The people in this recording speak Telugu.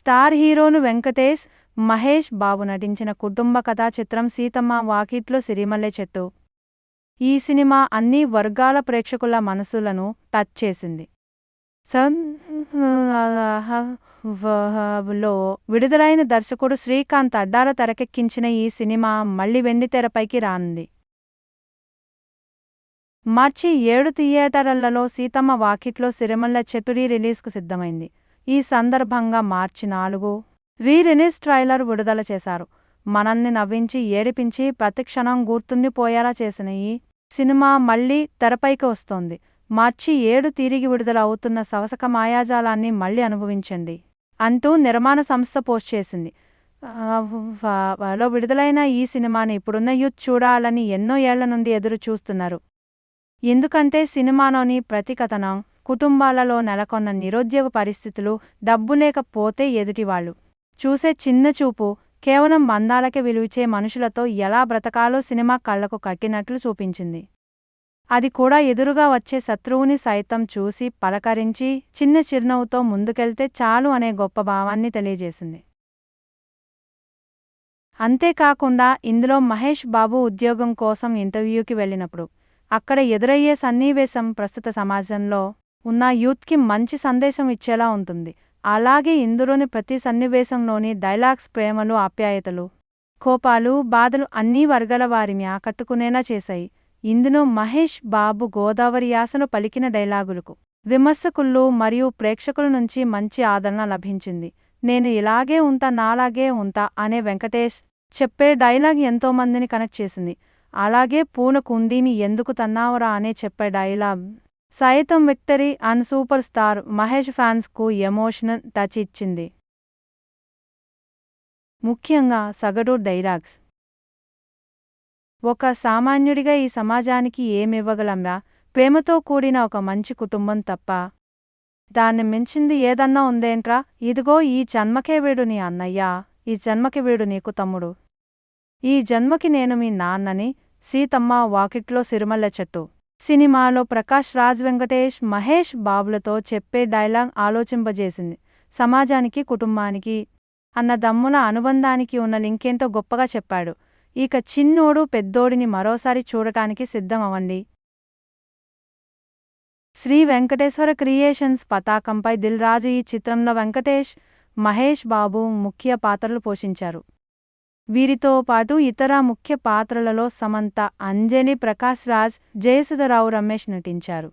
స్టార్ హీరోను వెంకటేష్ మహేష్ బాబు నటించిన కుటుంబ కథా చిత్రం సీతమ్మ వాకిట్లో సిరిమల్లె చెట్టు. ఈ సినిమా అన్ని వర్గాల ప్రేక్షకుల మనసులను టచ్ చేసింది. లో విడుదలైన దర్శకుడు శ్రీకాంత్ అడ్డాల తెరకెక్కించిన ఈ సినిమా మళ్ళీ వెండితెరపైకి రానుంది మార్చి ఏడు థియేటర్లలో సీతమ్మ వాకిట్లో సిరిమల్ల చెట్టు రీ రిలీజ్కు సిద్ధమైంది ఈ సందర్భంగా మార్చి నాలుగు వీరినిస్ ట్రైలర్ విడుదల చేశారు. మనల్ని నవ్వించి ఏడిపించి ప్రతిక్షణం గుర్తుండిపోయేలా చేసిన ఈ సినిమా మళ్ళీ తెరపైకి వస్తోంది. మార్చి ఏడు తిరిగి విడుదల అవుతున్న సవసక మాయాజాలాన్ని మళ్ళీ అనుభవించండి అంటూ నిర్మాణ సంస్థ పోస్ట్ చేసింది. లో విడుదలైన ఈ సినిమాని ఇప్పుడున్న యూత్ చూడాలని ఎన్నో ఏళ్ళ నుండి ఎదురు చూస్తున్నారు ఎందుకంటే సినిమాలోని ప్రతి కథనం కుటుంబాలలో నెలకొన్న నిరుద్యోగ పరిస్థితులు డబ్బు లేకపోతే చూసే చిన్న చూపు కేవలం బంధాలకే విలువిచే మనుషులతో ఎలా బ్రతకాలో సినిమా కళ్ళకు కక్కినట్లు చూపించింది. అది కూడా ఎదురుగా వచ్చే శత్రువుని సైతం చూసి పలకరించి చిన్న చిరునవ్వుతో ముందుకెళ్తే చాలు అనే గొప్ప భావాన్ని తెలియజేసింది. అంతేకాకుండా ఇందులో మహేష్ బాబు ఉద్యోగం కోసం ఇంటర్వ్యూకి వెళ్ళినప్పుడు అక్కడ ఎదురయ్యే సన్నివేశం ప్రస్తుత సమాజంలో ఉన్న యూత్కి మంచి సందేశం ఇచ్చేలా ఉంటుంది. అలాగే ఇందులోని ప్రతి సన్నివేశంలోని డైలాగ్స్ ప్రేమలు ఆప్యాయతలు కోపాలు బాధలు అన్నీ వర్గాల వారిని ఆకట్టుకునేలా చేశాయి. ఇందులో మహేష్ బాబు గోదావరి యాసను పలికిన డైలాగులకు విమర్శకులు మరియు ప్రేక్షకుల నుంచి మంచి ఆదరణ లభించింది. నేను ఇలాగే ఉంటా నాలాగే ఉంటా అనే వెంకటేష్ చెప్పే డైలాగ్ ఎంతోమందిని కనెక్ట్ చేసింది. అలాగే పూన కుందీమి ఎందుకు తన్నావరా అనే చెప్పే డైలాగ్ సైతం victory and super star Mahesh ఫ్యాన్స్కు emotional touch ఇచ్చింది. ముఖ్యంగా సగటు డైలాగ్స్. ఒక సామాన్యుడిగా ఈ సమాజానికి ఏమివ్వగలంరా? ప్రేమతో కూడిన ఒక మంచి కుటుంబం తప్ప. దాన్ని మించింది ఏదన్నా ఉందేంట్రా? ఇదిగో ఈ జన్మకే వీడు నీ అన్నయ్యా. ఈ జన్మకి వీడు నీకు తమ్ముడు. ఈ జన్మకి నేను మీ నాన్నని సీతమ్మ వాకిట్లో సిరిమల్ల చెట్టు. సినిమాలో ప్రకాష్ రాజ్ వెంకటేష్ మహేష్ బాబులతో చెప్పే డైలాగ్ ఆలోచింపజేసింది. సమాజానికి కుటుంబానికి అన్న దమ్ముల అనుబంధానికి ఉన్న లింకేంతో గొప్పగా చెప్పాడు. ఇక చిన్నోడు పెద్దోడిని మరోసారి చూడటానికి సిద్ధమవండి శ్రీ వెంకటేశ్వర క్రియేషన్స్ పతాకంపై దిల్ రాజు ఈ చిత్రంలో వెంకటేష్ మహేష్ బాబు ముఖ్య పాత్రలు పోషించారు. వీరితో పాటు ఇతర ముఖ్య పాత్రలలో సమంత అంజని ప్రకాష్ రాజ్ జయసుధరావు రమేష్ నటించారు.